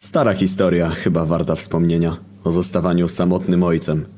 Stara historia, chyba warta wspomnienia, o zostawaniu samotnym ojcem.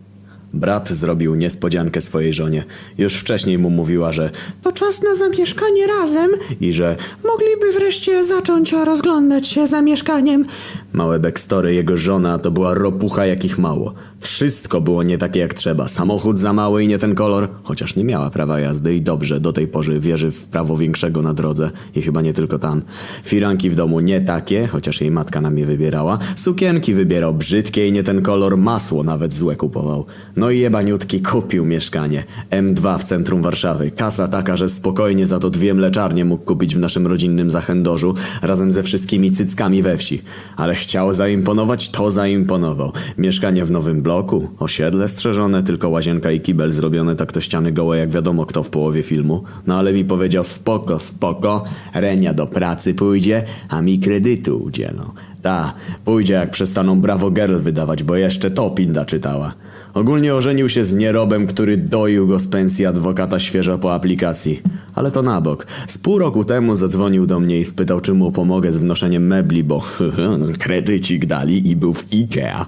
Brat zrobił niespodziankę swojej żonie. Już wcześniej mu mówiła, że To czas na zamieszkanie razem. i że Mogliby wreszcie zacząć rozglądać się za mieszkaniem. małe backstory jego żona to była ropucha jakich mało. Wszystko było nie takie jak trzeba. Samochód za mały i nie ten kolor, chociaż nie miała prawa jazdy i dobrze do tej pory wierzy w prawo większego na drodze i chyba nie tylko tam. Firanki w domu nie takie, chociaż jej matka nam je wybierała. Sukienki wybierał brzydkie i nie ten kolor, masło nawet złe kupował. No i jebaniutki kupił mieszkanie. M2 w centrum Warszawy. Kasa taka, że spokojnie za to dwie mleczarnie mógł kupić w naszym rodzinnym Zachędorzu razem ze wszystkimi cyckami we wsi. Ale chciał zaimponować, to zaimponował. Mieszkanie w nowym bloku, osiedle strzeżone, tylko łazienka i kibel zrobione tak to ściany gołe jak wiadomo kto w połowie filmu. No ale mi powiedział spoko, spoko, Renia do pracy pójdzie, a mi kredytu udzielą. Ta, pójdzie jak przestaną Bravo Girl wydawać, bo jeszcze to Pinda czytała. Ogólnie ożenił się z nierobem, który doił go z pensji adwokata świeżo po aplikacji. Ale to na bok. Z pół roku temu zadzwonił do mnie i spytał, czy mu pomogę z wnoszeniem mebli, bo kredycik dali i był w Ikea.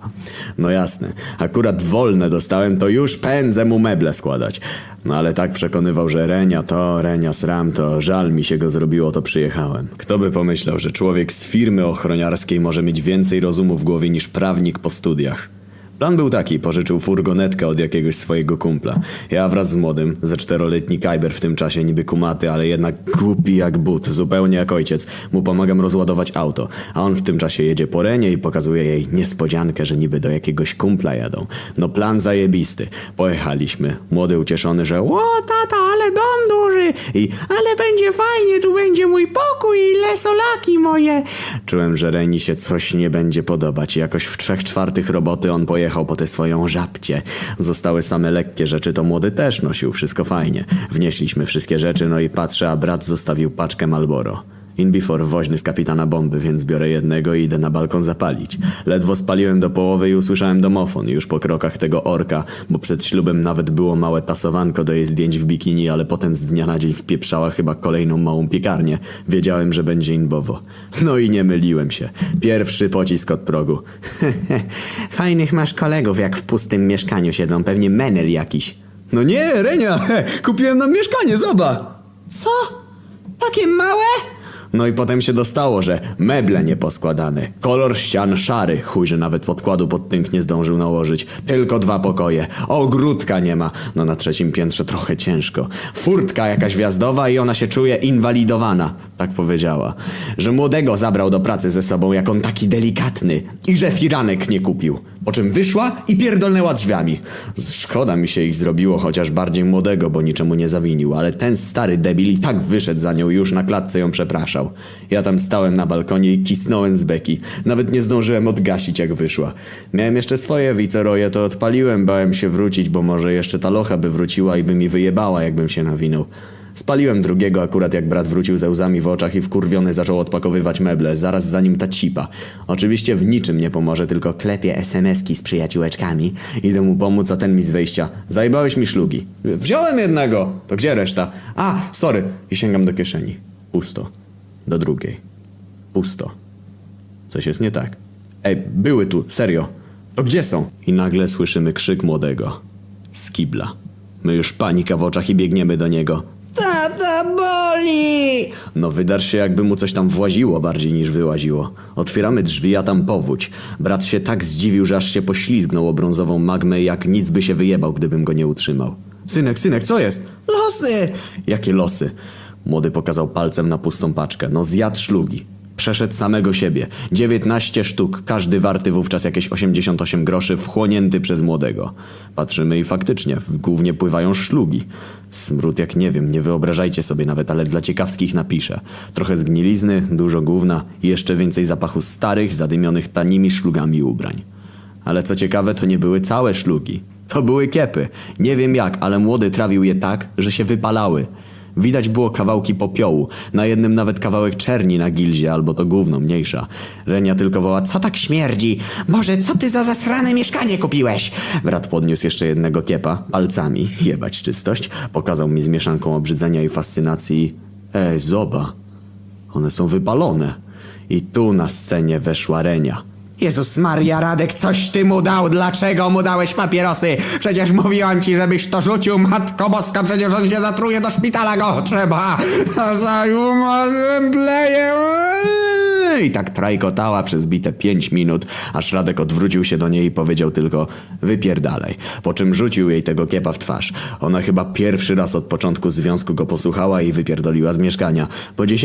No jasne, akurat wolne dostałem, to już pędzę mu meble składać. No ale tak przekonywał, że Renia to, Renia sram to, żal mi się go zrobiło, to przyjechałem. Kto by pomyślał, że człowiek z firmy ochroniarskiej może mieć więcej rozumu w głowie niż prawnik po studiach. Plan był taki, pożyczył furgonetkę od jakiegoś swojego kumpla. Ja wraz z młodym, ze czteroletni Kajber w tym czasie, niby kumaty, ale jednak głupi jak but, zupełnie jak ojciec, mu pomagam rozładować auto, a on w tym czasie jedzie po Renie i pokazuje jej niespodziankę, że niby do jakiegoś kumpla jadą. No plan zajebisty. Pojechaliśmy. Młody ucieszony, że O, tata, ale dom duży. i Ale będzie fajnie, tu będzie mój pokój i lesolaki moje. Czułem, że Reni się coś nie będzie podobać. Jakoś w trzech czwartych roboty on pojechał po tę swoją żabcie. Zostały same lekkie rzeczy, to młody też nosił, wszystko fajnie. Wnieśliśmy wszystkie rzeczy, no i patrzę, a brat zostawił paczkę Malboro. In before woźny z kapitana bomby, więc biorę jednego i idę na balkon zapalić. Ledwo spaliłem do połowy i usłyszałem domofon, już po krokach tego orka, bo przed ślubem nawet było małe tasowanko do jej zdjęć w bikini, ale potem z dnia na dzień wpieprzała chyba kolejną małą piekarnię. Wiedziałem, że będzie inbowo. No i nie myliłem się. Pierwszy pocisk od progu. Fajnych masz kolegów, jak w pustym mieszkaniu siedzą, pewnie menel jakiś. No nie, Renia, kupiłem nam mieszkanie, zobacz! Co? Takie małe? No i potem się dostało, że meble nieposkładane, kolor ścian szary, chuj, że nawet podkładu pod tynk nie zdążył nałożyć, tylko dwa pokoje, ogródka nie ma, no na trzecim piętrze trochę ciężko, furtka jakaś wjazdowa i ona się czuje inwalidowana, tak powiedziała, że młodego zabrał do pracy ze sobą, jak on taki delikatny i że firanek nie kupił, po czym wyszła i pierdolnęła drzwiami. Szkoda mi się ich zrobiło, chociaż bardziej młodego, bo niczemu nie zawinił, ale ten stary debil i tak wyszedł za nią już na klatce ją przepraszał. Ja tam stałem na balkonie i kisnąłem z beki. Nawet nie zdążyłem odgasić jak wyszła. Miałem jeszcze swoje wiceroje, to odpaliłem, bałem się wrócić, bo może jeszcze ta locha by wróciła i by mi wyjebała, jakbym się nawinął. Spaliłem drugiego akurat jak brat wrócił ze łzami w oczach i wkurwiony zaczął odpakowywać meble, zaraz za nim ta cipa. Oczywiście w niczym nie pomoże, tylko klepie SMS-ki z przyjaciółeczkami. Idę mu pomóc, a ten mi z wejścia. Zajebałeś mi szlugi. Wziąłem jednego! To gdzie reszta? A, sorry. I sięgam do kieszeni. Pusto. Do drugiej. Pusto. Coś jest nie tak. Ej, były tu, serio. To gdzie są? I nagle słyszymy krzyk młodego. Z kibla. My już panika w oczach i biegniemy do niego. Tata boli! No wydarz się jakby mu coś tam właziło bardziej niż wyłaziło. Otwieramy drzwi, a tam powódź. Brat się tak zdziwił, że aż się poślizgnął o brązową magmę, jak nic by się wyjebał, gdybym go nie utrzymał. Synek, synek, co jest? Losy! Jakie losy? Młody pokazał palcem na pustą paczkę. No zjadł szlugi. Przeszedł samego siebie. 19 sztuk, każdy warty wówczas jakieś 88 groszy, wchłonięty przez młodego. Patrzymy i faktycznie, w głównie pływają szlugi. Smród jak nie wiem, nie wyobrażajcie sobie nawet, ale dla ciekawskich napiszę. Trochę zgnilizny, dużo gówna i jeszcze więcej zapachu starych, zadymionych tanimi szlugami ubrań. Ale co ciekawe, to nie były całe szlugi. To były kiepy. Nie wiem jak, ale młody trawił je tak, że się wypalały. Widać było kawałki popiołu, na jednym nawet kawałek czerni na gilzie, albo to gówno mniejsza. Renia tylko woła, co tak śmierdzi? Boże, co ty za zasrane mieszkanie kupiłeś? Brat podniósł jeszcze jednego kiepa, palcami, jebać czystość, pokazał mi z mieszanką obrzydzenia i fascynacji. Ej, zoba, one są wypalone. I tu na scenie weszła Renia. Jezus Maria, Radek, coś ty mu dał. Dlaczego mu dałeś papierosy? Przecież mówiłam ci, żebyś to rzucił. Matko Boska, przecież on się zatruje, do szpitala go trzeba. Tleje. I tak trajkotała przez bite pięć minut, aż Radek odwrócił się do niej i powiedział tylko wypierdalaj, po czym rzucił jej tego kiepa w twarz. Ona chyba pierwszy raz od początku związku go posłuchała i wypierdoliła z mieszkania. Po 10